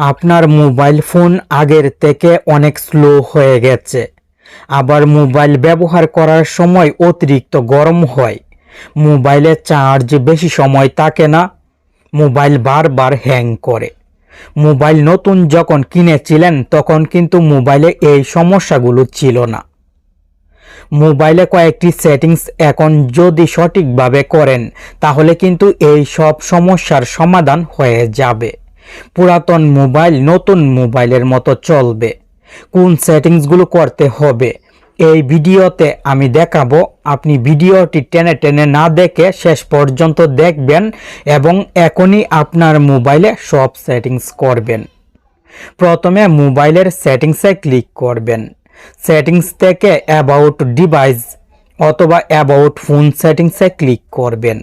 আপনার mobile phone আগের থেকে অনেক স্লো হয়ে গেছে। আবার মোবাইল ব্যবহার করার সময় অতিরিক্ত গরম হয়। মোবাইলে চার্জ বেশি সময় থাকে না। মোবাইল বারবার হ্যাং করে। মোবাইল নতুন যখন কিনেছিলেন, তখন কিন্তু মোবাইলে এই সমস্যাগুলো ছিল না। মোবাইলে কয়েকটি সেটিংস এখন যদি সঠিকভাবে করেন, তাহলে কিন্তু এই সব সমস্যার সমাধান হয়ে যাবে। পুরাতন মোবাইল নতুন মোবাইলের মতো চলবে। কোন সেটিংসগুলো করতে হবে? এই ভিডিওতে আমি দেখাবো। আপনি ভিডিওটি টেনে টেনে না দেখে শেষ পর্যন্ত দেখবেন এবং এখনই আপনার মোবাইলে সব সেটিংস করবেন। প্রথমে মোবাইলের সেটিংসে ক্লিক করবেন। সেটিংস থেকে অ্যাবাউট ডিভাইস অথবা অ্যাবাউট ফোন সেটিংসে ক্লিক করবেন।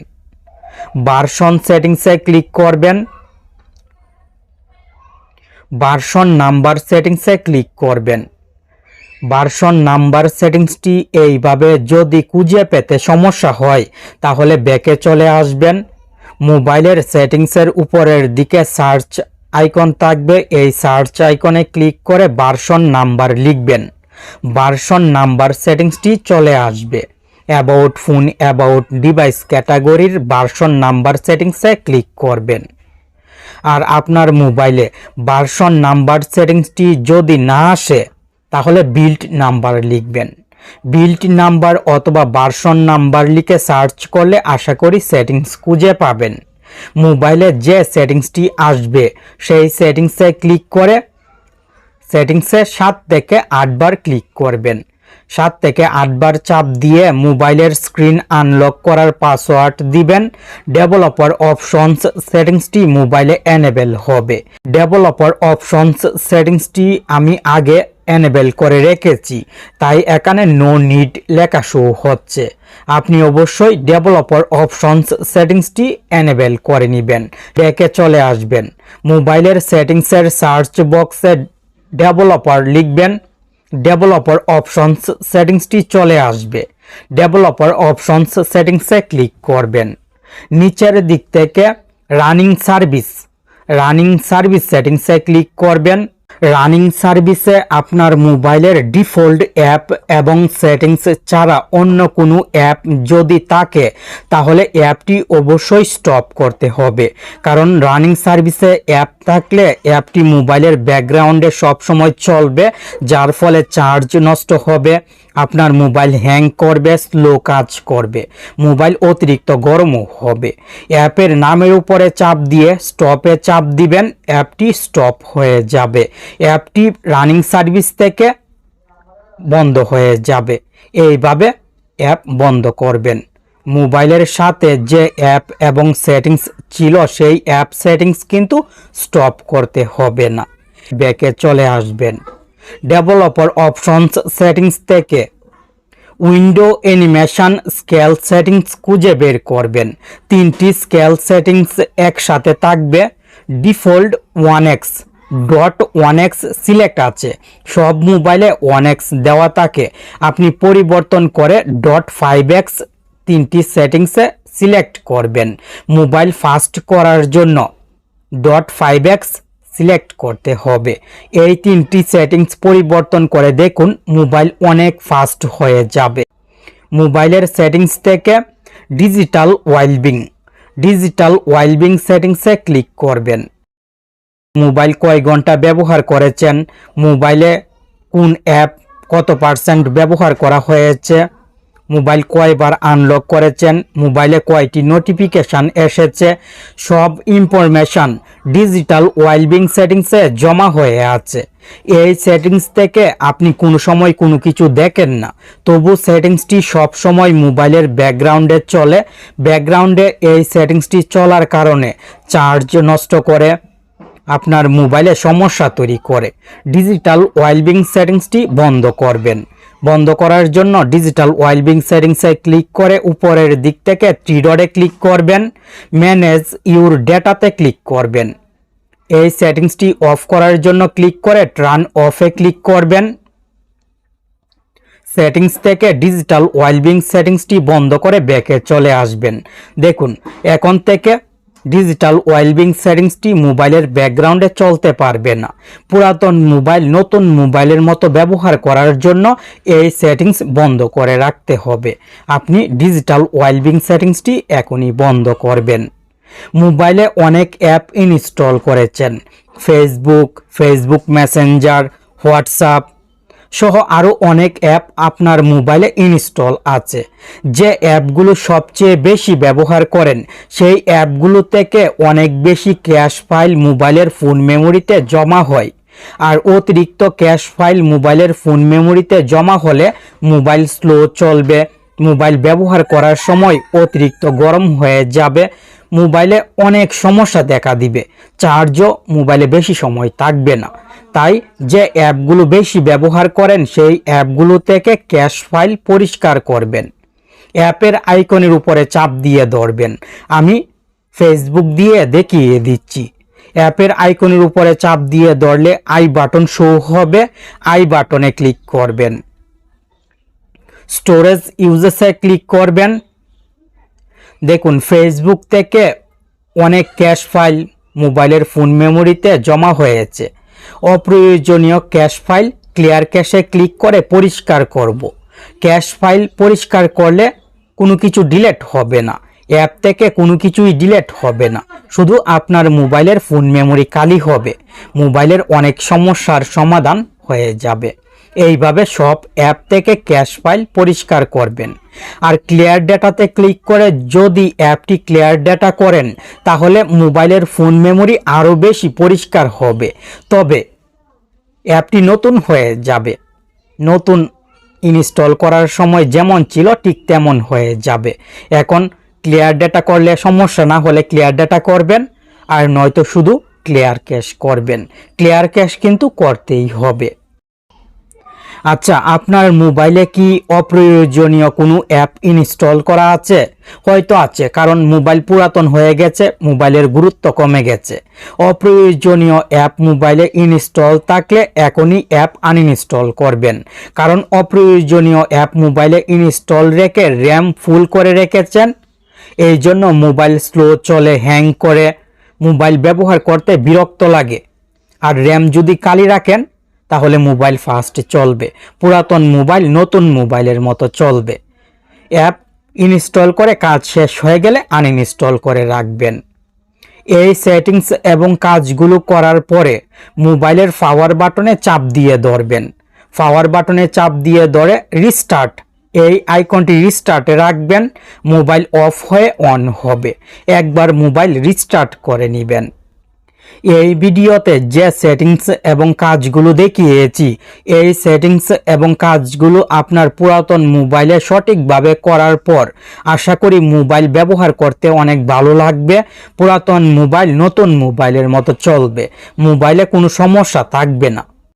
ভার্সন সেটিংসে ক্লিক করবেন। ভার্সন নাম্বার সেটিংসে ক্লিক করবেন। ভার্সন নাম্বার সেটিংসটি এইভাবে যদি খুঁজে পেতে সমস্যা হয়, তাহলে ব্যাকে চলে আসবেন। মোবাইলের সেটিংসের উপরের দিকে সার্চ আইকন থাকবে। এই সার্চ আইকনে ক্লিক করে ভার্সন নাম্বার লিখবেন। ভার্সন নাম্বার সেটিংসটি চলে আসবে। অ্যাবাউট ফোন, অ্যাবাউট ডিভাইস ক্যাটাগরির ভার্সন নাম্বার সেটিংসে ক্লিক করবেন। আর আপনার মোবাইলে ভার্সন নাম্বার সেটিংসটি যদি না আসে, তাহলে বিল্ট নাম্বার লিখবেন। বিল্ট নাম্বার অথবা ভার্সন নাম্বার লিখে সার্চ করলে আশা করি সেটিংস খুঁজে পাবেন। মোবাইলে যে সেটিংসটি আসবে, সেই সেটিংসে ক্লিক করে সেটিংসে সাত থেকে আটবার ক্লিক করবেন। সাত থেকে আটবার চাপ দিয়ে মোবাইলের স্ক্রিন আনলক করার পাসওয়ার্ড দিবেন। ডেভেলপার অপশনস সেটিংসটি মোবাইলে এনেবেল হবে। ডেভেলপার অপশনস সেটিংসটি আমি আগে এনেবেল করে রেখেছি, তাই এখানে নো নিড লেখা শো হচ্ছে। আপনি অবশ্যই ডেভেলপার অপশনস সেটিংসটি এনেবেল করে নেবেন ব্যাকে চলে আসবেন। মোবাইলের সেটিংসের সার্চ বক্সে ডেভেলপার লিখবেন ডেভেলপার অপশনস সেটিংসটি চলে আসবে। ডেভেলপার অপশনস সেটিংসে ক্লিক করবেন। নিচের দিক থেকে রানিং সার্ভিস রানিং সার্ভিস সেটিংসে ক্লিক করবেন। রানিং সার্ভিসে আপনার মোবাইলের ডিফল্ট অ্যাপ এবং সেটিংস ছাড়া অন্য কোনো অ্যাপ যদি থাকে, তাহলে অ্যাপটি অবশ্যই স্টপ করতে হবে। কারণ রানিং সার্ভিসে অ্যাপ থাকলে অ্যাপটি মোবাইলের ব্যাকগ্রাউন্ডে সবসময় চলবে, যার ফলে চার্জ নষ্ট হবে। আপনার মোবাইল হ্যাং করবে, স্লো কাজ করবে, মোবাইল অতিরিক্ত গরমও হবে। অ্যাপের নামের উপরে চাপ দিয়ে স্টপে চাপ দিবেন, অ্যাপটি স্টপ হয়ে যাবে। অ্যাপটি রানিং সার্ভিস থেকে বন্ধ হয়ে যাবে। এইভাবে অ্যাপ বন্ধ করবেন। মোবাইলের সাথে যে অ্যাপ এবং সেটিংস ছিল, সেই অ্যাপ সেটিংস কিন্তু স্টপ করতে হবে না। ব্যাকে চলে আসবেন। ডেভেলপার অপশনস সেটিংস থেকে উইন্ডো অ্যানিমেশন স্কেল সেটিংস খুঁজে বের করবেন। তিনটি স্কেল সেটিংস একসাথে থাকবে। Default one x dot one x select আছে। সব মোবাইলে ওয়ান এক্স দেওয়া থাকে। আপনি পরিবর্তন করে ডট ফাইভ এক্স তিনটি সেটিংসে সিলেক্ট করবেন। মোবাইল ফাস্ট করার জন্য ডট ফাইভ এক্স সিলেক্ট করতে হবে। এই তিনটি সেটিংস পরিবর্তন করে দেখুন, মোবাইল অনেক ফাস্ট হয়ে যাবে। মোবাইলের সেটিংস থেকে ডিজিটাল ওয়েলবিং। ডিজিটাল ওয়েলবিং সেটিংসে ক্লিক করবেন। মোবাইল কয় ঘণ্টা ব্যবহার করেছেন? মোবাইলে কোন অ্যাপ কত পার্সেন্ট ব্যবহার করা হয়েছে? মোবাইল কয়বার আনলক করেছেন, মোবাইলে কয়টি নোটিফিকেশান এসেছে, সব ইনফরমেশান ডিজিটাল ওয়েলবিং সেটিংসে জমা হয়ে আছে। এই সেটিংস থেকে আপনি কোনো সময় কোনো কিছু দেখেন না। তবু সেটিংসটি সব সময় মোবাইলের ব্যাকগ্রাউন্ডে চলে। ব্যাকগ্রাউন্ডে এই সেটিংসটি চলার কারণে চার্জ নষ্ট করে, আপনার মোবাইলে সমস্যা তৈরি করে। ডিজিটাল ওয়েলবিং সেটিংসটি বন্ধ করবেন। বন্ধ করার জন্য ডিজিটাল ওয়েলবিং সেটিংসে ক্লিক করে উপরের দিক থেকে ত্রিডটে ক্লিক করবেন ম্যানেজ ইউর ডেটাতে ক্লিক করবেন। এই সেটিংসটি অফ করার জন্য ক্লিক করে ট্রান অফে ক্লিক করবেন। সেটিংস থেকে ডিজিটাল ওয়েলবিং সেটিংসটি বন্ধ করে ব্যাকে চলে আসবেন। দেখুন, এখন থেকে ডিজিটাল ওয়েলবিং সেটিংসটি মোবাইলের ব্যাকগ্রাউন্ডে চলতে পারবে না। পুরাতন মোবাইল, নতুন মোবাইলের মতো ব্যবহার করার জন্য এই সেটিংস বন্ধ করে রাখতে হবে। আপনি ডিজিটাল ওয়েলবিং সেটিংসটি এখনই বন্ধ করবেন। মোবাইলে অনেক অ্যাপ ইনস্টল করেছেন। ফেসবুক ফেসবুক মেসেঞ্জার হোয়াটসঅ্যাপ সহ আরও অনেক অ্যাপ আপনার মোবাইলে ইনস্টল আছে। যে অ্যাপগুলো সবচেয়ে বেশি ব্যবহার করেন, সেই অ্যাপগুলো থেকে অনেক বেশি ক্যাশ ফাইল মোবাইলের ফোন মেমোরিতে জমা হয়। আর অতিরিক্ত ক্যাশ ফাইল মোবাইলের ফোন মেমোরিতে জমা হলে মোবাইল স্লো চলবে, মোবাইল ব্যবহার করার সময় অতিরিক্ত গরম হয়ে যাবে, মোবাইলে অনেক সমস্যা দেখা দিবে, চার্জও মোবাইলে বেশি সময় থাকবে না। তাই যে অ্যাপগুলো বেশি ব্যবহার করেন, সেই অ্যাপগুলো থেকে ক্যাশ ফাইল পরিষ্কার করবেন। অ্যাপের আইকনের উপরে চাপ দিয়ে ধরবেন। আমি ফেসবুক দিয়ে দেখিয়ে দিচ্ছি। অ্যাপের আইকনের উপরে চাপ দিয়ে ধরলে আই বাটন শো হবে। আই বাটনে ক্লিক করবেন। স্টোরেজ ইউজেসে ক্লিক করবেন। দেখুন, ফেসবুক থেকে অনেক ক্যাশ ফাইল মোবাইলের ফোন মেমোরিতে জমা হয়েছে। অপ্রয়োজনীয় ক্যাশ ফাইল ক্লিয়ার ক্যাশে ক্লিক করে পরিষ্কার করব। ক্যাশ ফাইল পরিষ্কার করলে কোনো কিছু ডিলেট হবে না। অ্যাপ থেকে কোনো কিছুই ডিলেট হবে না। শুধু আপনার মোবাইলের ফোন মেমোরি খালি হবে। মোবাইলের অনেক সমস্যার সমাধান হয়ে যাবে। এইভাবে সব অ্যাপ থেকে ক্যাশ ফাইল পরিষ্কার করবেন। আর ক্লিয়ার ডেটাতে ক্লিক করে যদি অ্যাপটি ক্লিয়ার ডেটা করেন, তাহলে মোবাইলের ফোন মেমোরি আরও বেশি পরিষ্কার হবে। তবে অ্যাপটি নতুন হয়ে যাবে। নতুন ইনস্টল করার সময় যেমন ছিল, ঠিক তেমন হয়ে যাবে। এখন ক্লিয়ার ডেটা করলে সমস্যা না হলে ক্লিয়ার ডেটা করবেন, আর নয়তো শুধু ক্লিয়ার ক্যাশ করবেন। ক্লিয়ার ক্যাশ কিন্তু করতেই হবে। আচ্ছা আপনার মোবাইলে কি অপ্রয়োজনীয় কোনো অ্যাপ ইনস্টল করা আছে? হয়তো আছে, কারণ মোবাইল পুরাতন হয়ে গেছে, মোবাইলের গুরুত্ব কমে গেছে। অপ্রয়োজনীয় অ্যাপ মোবাইলে ইনস্টল থাকলে এখনই অ্যাপ আনইনস্টল করবেন। কারণ অপ্রয়োজনীয় অ্যাপ মোবাইলে ইনস্টল রেখে র্যাম ফুল করে রেখেছেন। এই জন্য মোবাইল স্লো চলে, হ্যাং করে। মোবাইল ব্যবহার করতে বিরক্ত লাগে। আর র্যাম যদি কালি রাখেন তাহলে মোবাইল ফাস্ট চলবে। পুরাতন মোবাইল নতুন মোবাইলের মতো চলবে। অ্যাপ ইনস্টল করে কাজ শেষ হয়ে গেলে আনইনস্টল করে রাখবেন। এই সেটিংস এবং কাজগুলো করার পরে মোবাইলের পাওয়ার বাটনে চাপ দিয়ে ধরবেন। পাওয়ার বাটনে চাপ দিয়ে ধরে রিস্টার্ট। এই আইকনটি রিস্টার্টে রাখবেন। মোবাইল অফ হয়ে অন হবে। একবার মোবাইল রিস্টার্ট করে নেবেন। এই ভিডিওতে যে সেটিংস এবং কাজগুলো দেখিয়েছি, এই সেটিংস এবং কাজগুলো আপনার পুরাতন মোবাইলে সঠিকভাবে করার পর আশা করি মোবাইল ব্যবহার করতে অনেক ভালো লাগবে। পুরাতন মোবাইল নতুন মোবাইলের মতো চলবে। মোবাইলে কোনো সমস্যা থাকবে না।